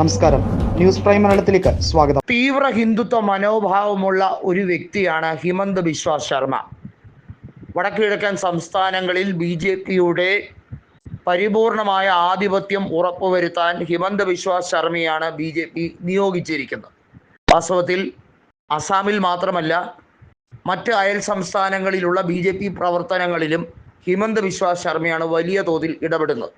നമസ്കാരം. News prime മലയാളത്തിലേക്ക് സ്വാഗതം. തീവ്ര ഹിന്ദുത്വ മനോഭാവമുള്ള ഒരു വ്യക്തിയാണ് ഹിമന്ത് ബിശ്വ ശർമ്മ. വടക്കുകിഴക്കൻ സംസ്ഥാനങ്ങളിൽ ബി ജെ പിയുടെ പരിപൂർണമായ ആധിപത്യം ഉറപ്പുവരുത്താൻ ഹിമന്ത് ബിശ്വ ശർമ്മയാണ് ബി ജെ പി നിയോഗിച്ചിരിക്കുന്നത്. വാസ്തവത്തിൽ അസാമിൽ മാത്രമല്ല മറ്റ് അയൽ സംസ്ഥാനങ്ങളിലുള്ള ബി ജെ പി പ്രവർത്തനങ്ങളിലും ഹിമന്ത് ബിശ്വ ശർമ്മയാണ് വലിയ തോതിൽ ഇടപെടുന്നത്.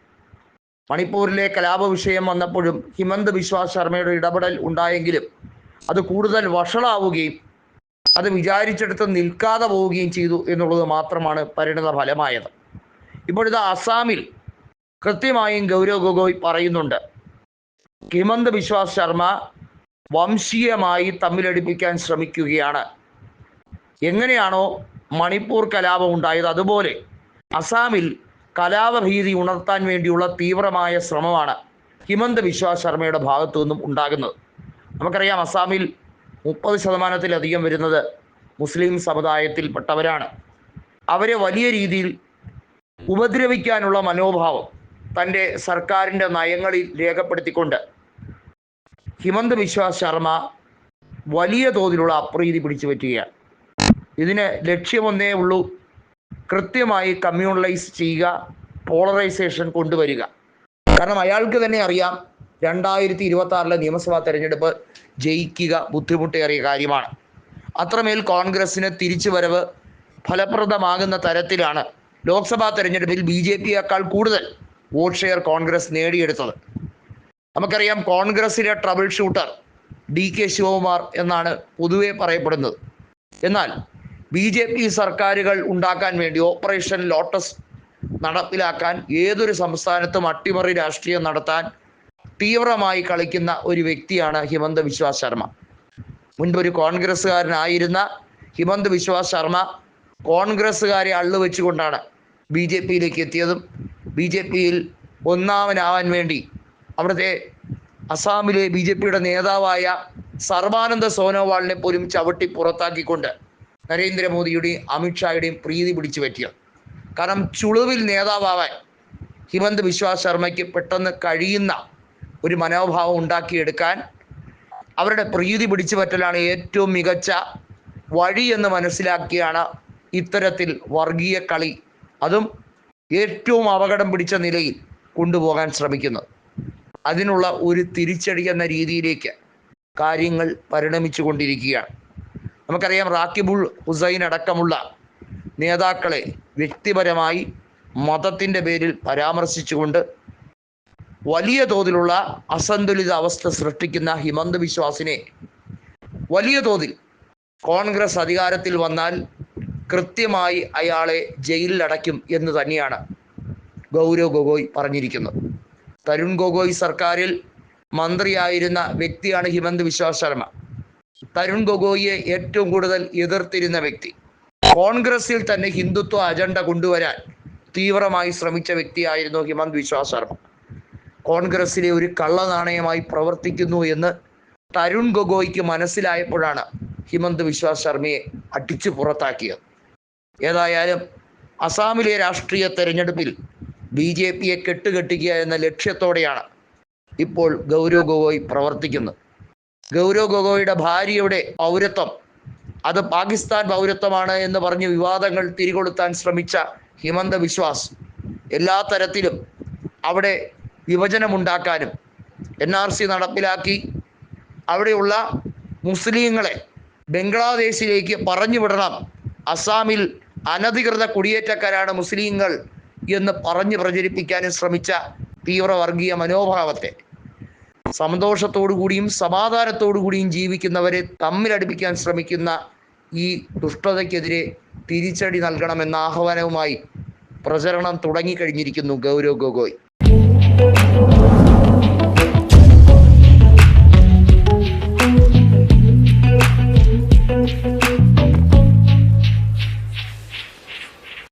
മണിപ്പൂരിലെ കലാപ വിഷയം വന്നപ്പോഴും ഹിമന്ത് ബിശ്വ ശർമ്മയുടെ ഇടപെടൽ ഉണ്ടായെങ്കിലും അത് കൂടുതൽ വഷളാവുകയും അത് വിചാരിച്ചെടുത്ത് നിൽക്കാതെ പോവുകയും ചെയ്തു എന്നുള്ളത് മാത്രമാണ് പരിണത ഫലമായത്. ഇപ്പോഴിത് അസാമിൽ കൃത്യമായും ഗൗരവ് ഗൊഗോയ് പറയുന്നുണ്ട്. ഹിമന്ത് ബിശ്വ ശർമ്മ വംശീയമായി തമ്മിലടിപ്പിക്കാൻ ശ്രമിക്കുകയാണ്. എങ്ങനെയാണോ മണിപ്പൂർ കലാപം ഉണ്ടായത്. അതുപോലെ അസാമിൽ കലാപഭീതി ഉണർത്താൻ വേണ്ടിയുള്ള തീവ്രമായ ശ്രമമാണ് ഹിമന്ത് ബിശ്വ ശർമ്മയുടെ ഭാഗത്തു നിന്നും ഉണ്ടാകുന്നത്. നമുക്കറിയാം അസാമിൽ മുപ്പത് ശതമാനത്തിലധികം വരുന്നത് മുസ്ലിം സമുദായത്തിൽപ്പെട്ടവരാണ്. അവരെ വലിയ രീതിയിൽ ഉപദ്രവിക്കാനുള്ള മനോഭാവം തന്റെ സർക്കാരിന്റെ നയങ്ങളിൽ രേഖപ്പെടുത്തിക്കൊണ്ട് ഹിമന്ത് ബിശ്വ ശർമ്മ വലിയ തോതിലുള്ള അപ്രീതി പിടിച്ചു പറ്റുകയാണ് ഇതിന് ലക്ഷ്യമൊന്നേ ഉള്ളൂ കൃത്യമായി കമ്മ്യൂണലൈസ് ചെയ്യുക പോളറൈസേഷൻ കൊണ്ടുവരിക. കാരണം അയാൾക്ക് തന്നെ അറിയാം രണ്ടായിരത്തി ഇരുപത്തി ആറിലെ നിയമസഭാ തെരഞ്ഞെടുപ്പ് ജയിക്കുക ബുദ്ധിമുട്ടേറിയ കാര്യമാണ്. അത്രമേൽ കോൺഗ്രസിന് തിരിച്ചുവരവ് ഫലപ്രദമാകുന്ന തരത്തിലാണ് ലോക്സഭാ തെരഞ്ഞെടുപ്പിൽ ബി ജെ പിയേക്കാൾ കൂടുതൽ വോട്ട് ഷെയർ കോൺഗ്രസ് നേടിയെടുത്തത്. നമുക്കറിയാം കോൺഗ്രസിലെ trouble shooter D K Shivakumar എന്നാണ് പൊതുവെ പറയപ്പെടുന്നത്. എന്നാൽ ബി ജെ പി സർക്കാരുകൾ ഉണ്ടാക്കാൻ വേണ്ടി ഓപ്പറേഷൻ ലോട്ടസ് നടപ്പിലാക്കാൻ ഏതൊരു സംസ്ഥാനത്തും അട്ടിമറി രാഷ്ട്രീയം നടത്താൻ തീവ്രമായി കളിക്കുന്ന ഒരു വ്യക്തിയാണ് ഹിമന്ത് ബിശ്വ ശർമ്മ. മുൻപൊരു കോൺഗ്രസ്സുകാരനായിരുന്ന ഹിമന്ത് ബിശ്വ ശർമ്മ കോൺഗ്രസ്സുകാരെ അള്ളുവെച്ചുകൊണ്ടാണ് ബി ജെ പിയിലേക്ക് എത്തിയതും ബി ജെ പിയിൽ ഒന്നാമനാവാൻ വേണ്ടി അവിടുത്തെ അസാമിലെ ബി ജെ പിയുടെ നേതാവായ സർവാനന്ദ സോനോവാളിനെ പോലും ചവിട്ടി പുറത്താക്കിക്കൊണ്ട് നരേന്ദ്രമോദിയുടെയും അമിത്ഷായുടെയും പ്രീതി പിടിച്ചു പറ്റിയത് കാരണം ചുളുവിൽ നേതാവാൻ ഹിമന്ത് ബിശ്വ ശർമ്മയ്ക്ക് പെട്ടെന്ന് കഴിയുന്ന ഒരു മനോഭാവം ഉണ്ടാക്കിയെടുക്കാൻ അവരുടെ പ്രീതി പിടിച്ചു പറ്റലാണ് ഏറ്റവും മികച്ച വഴി എന്ന് മനസ്സിലാക്കിയാണ് ഇത്തരത്തിൽ വർഗീയ കളി. അതും ഏറ്റവും അപകടം പിടിച്ച നിലയിൽ കൊണ്ടുപോകാൻ ശ്രമിക്കുന്നത്. അതിനുള്ള ഒരു തിരിച്ചടി എന്ന രീതിയിലേക്ക് കാര്യങ്ങൾ പരിണമിച്ചു കൊണ്ടിരിക്കുകയാണ്. നമുക്കറിയാം റാക്കിബുൾ ഹുസൈൻ അടക്കമുള്ള നേതാക്കളെ വ്യക്തിപരമായി മതത്തിന്റെ പേരിൽ പരാമർശിച്ചുകൊണ്ട് വലിയ തോതിലുള്ള അസന്തുലിത അവസ്ഥ സൃഷ്ടിക്കുന്ന ഹിമന്ത് വിശ്വാസിനെ വലിയ തോതിൽ കോൺഗ്രസ് അധികാരത്തിൽ വന്നാൽ കൃത്യമായി അയാളെ ജയിലിലടയ്ക്കും എന്ന് തന്നെയാണ് ഗൗരവ് ഗൊഗോയ് പറഞ്ഞിരിക്കുന്നത്. തരുൺ ഗൊഗോയ് സർക്കാരിൽ മന്ത്രിയായിരുന്ന വ്യക്തിയാണ് ഹിമന്ത് വിശ്വ ശർമ്മ. തരുൺ ഗൊഗോയിയെ ഏറ്റവും കൂടുതൽ എതിർത്തിരുന്ന വ്യക്തി. കോൺഗ്രസിൽ തന്നെ ഹിന്ദുത്വ അജണ്ട കൊണ്ടുവരാൻ തീവ്രമായി ശ്രമിച്ച വ്യക്തിയായിരുന്നു ഹിമന്ത് വിശ്വാസ് ശർമ്മ. കോൺഗ്രസിലെ ഒരു കള്ളനാണയമായി പ്രവർത്തിക്കുന്നു എന്ന് തരുൺ ഗൊഗോയ്ക്ക് മനസ്സിലായപ്പോഴാണ് ഹിമന്ത് വിശ്വാസ് ശർമ്മയെ അടിച്ചു പുറത്താക്കിയത്. ഏതായാലും അസാമിലെ രാഷ്ട്രീയ തെരഞ്ഞെടുപ്പിൽ ബി ജെ പിയെ കെട്ടുകെട്ടിക്കുക എന്ന ലക്ഷ്യത്തോടെയാണ് ഇപ്പോൾ ഗൗരവ് ഗൊഗോയ് പ്രവർത്തിക്കുന്നത്. ഗൗരവ് ഗൊഗോയുടെ ഭാര്യയുടെ പൗരത്വം. അത് പാകിസ്ഥാൻ പൗരത്വമാണ് എന്ന് പറഞ്ഞ് വിവാദങ്ങൾ തിരികൊളുത്താൻ ശ്രമിച്ച ഹിമന്ത വിശ്വാസ് എല്ലാ തരത്തിലും അവിടെ വിഭജനമുണ്ടാക്കാനും എൻ ആർ സി നടപ്പിലാക്കി. അവിടെയുള്ള മുസ്ലിങ്ങളെ ബംഗ്ലാദേശിലേക്ക് പറഞ്ഞു വിടണം. അസാമിൽ അനധികൃത കുടിയേറ്റക്കാരാണ് മുസ്ലിങ്ങൾ എന്ന് പറഞ്ഞ് പ്രചരിപ്പിക്കാനും ശ്രമിച്ച തീവ്രവർഗീയ മനോഭാവത്തെ. സന്തോഷത്തോടു കൂടിയും സമാധാനത്തോടു കൂടിയും ജീവിക്കുന്നവരെ തമ്മിലടുപ്പിക്കാൻ ശ്രമിക്കുന്ന ഈ ദുഷ്ടതയ്ക്കെതിരെ തിരിച്ചടി നൽകണമെന്ന ആഹ്വാനവുമായി പ്രചരണം തുടങ്ങിക്കഴിഞ്ഞിരിക്കുന്നു ഗൗരവ് ഗൊഗോയ്.